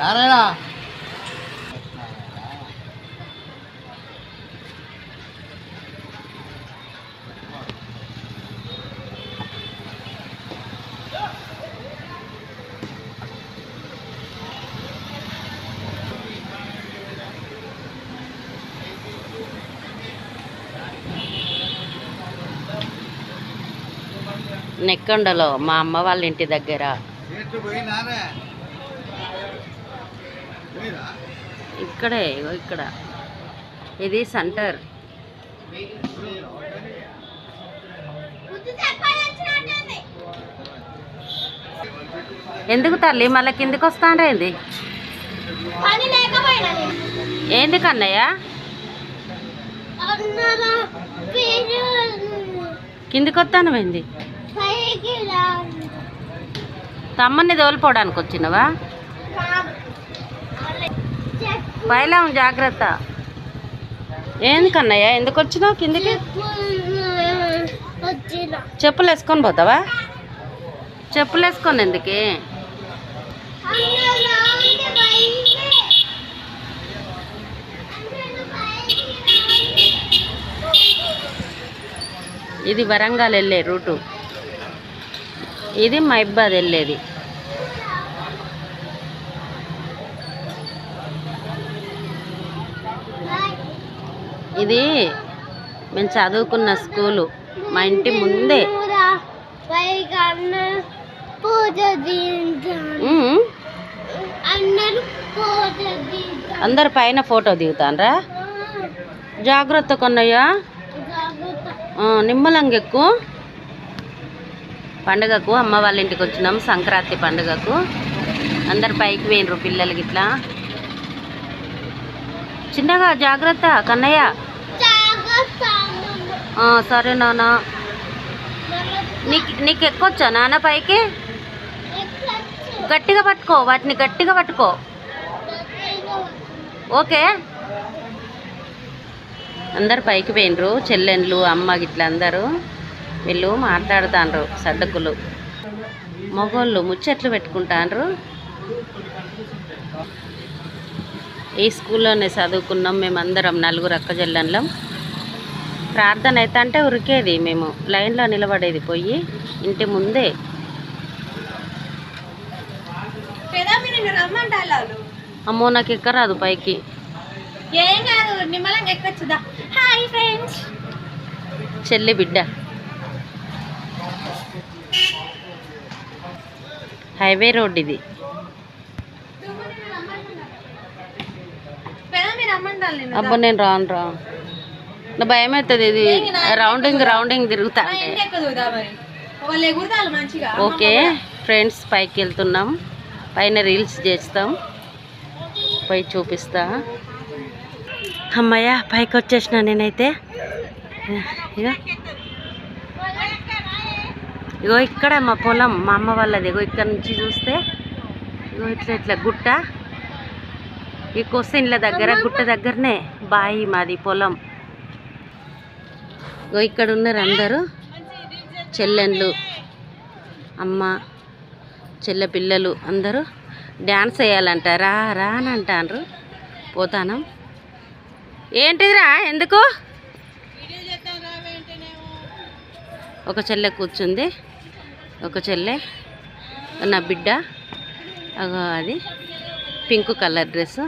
నారాయణ. నెక్కొండలో మా అమ్మ వాళ్ళ ఇంటి దగ్గర. ఇక్కడే ఇక్కడ. ఇది సెంటర్. ఎందుకు తల్లి? మళ్ళీ కిందికి లేకపోయినా నేను. ఏంది కన్నయ్య? కిందికి వస్తాను ఏంది. తమ్మని తోలిపోవడానికి వచ్చినవా? పైలా జాగ్రత్త. ఏంది కన్నయ్య ఎందుకు వచ్చినావు కిందికి? చెప్పులు వేసుకొని పోతావా? చెప్పులు వేసుకొని ఎందుకే? ఇది వరంగల్ వెళ్ళే రూటు. ఇది మైబాద్ వెళ్ళేది. ఇది మేము చదువుకున్న స్కూలు. మా ఇంటి ముందే. అందరు పైన ఫోటో దిగుతానరా. జాగ్రత్త కొన్నయ్యా. నిమ్మలంగెక్కు పండుగకు అమ్మ వాళ్ళ ఇంటికి వచ్చినాం సంక్రాంతి పండుగకు. అందరు పైకి వేయరు పిల్లలు గిట్లా. చిన్నగా జాగ్రత్త కన్నయ్య. సరే నాన్న నీకు నీకు ఎక్కొచ్చా నాన్న పైకి? గట్టిగా పట్టుకో వాటిని గట్టిగా పట్టుకో. ఓకే. అందరు పైకి పోయినరు చెల్లెండ్లు అమ్మ గిట్ల అందరూ. వీళ్ళు మాట్లాడుతాండ్రు సడ్డకులు మగోళ్ళు ముచ్చట్లు పెట్టుకుంటాండ్రు. ఈ స్కూల్లోనే చదువుకున్నాం మేమందరం నలుగురు అక్క చెల్లెళ్ళం ప్రార్థన అయితే అంటే ఉరికేది మేము. లైన్లో నిలబడేది పోయి ఇంటి ముందే. అమ్మో నాకు ఎక్కరాదు పైకి. చెల్లి బిడ్డ. హైవే రోడ్ ఇది. అబ్బా నేను రాను రా. నా భయం అవుతుంది ఇది రౌండింగ్ రౌండింగ్ తిరుగుతా ఓకే ఫ్రెండ్స్ పైకి వెళ్తున్నాం. పైన రీల్స్ చేస్తాం. పోయి చూపిస్తా. అమ్మయ్య పైకి వచ్చేసిన నేనైతే. ఇగో. ఇగో ఇక్కడ మా పొలం మా అమ్మ వాళ్ళది. ఇగో ఇక్కడ నుంచి చూస్తే. ఇగో ఇట్లా ఇట్లా గుట్ట. ఈ కొస్సిన్ల దగ్గర గుట్ట దగ్గరనే బాయి మాది పొలం. ఇక్కడ ఉన్నారు అందరూ చెల్లెళ్ళు అమ్మ చెల్లె పిల్లలు అందరూ డ్యాన్స్ వేయాలంట రా రా అని అంటారు పోతాను. ఏంటిదిరా ఎందుకు? ఒక చెల్లె కూర్చుంది. ఒక చెల్లె నా బిడ్డ. అగో అది పింక్ కలర్ డ్రెస్సు.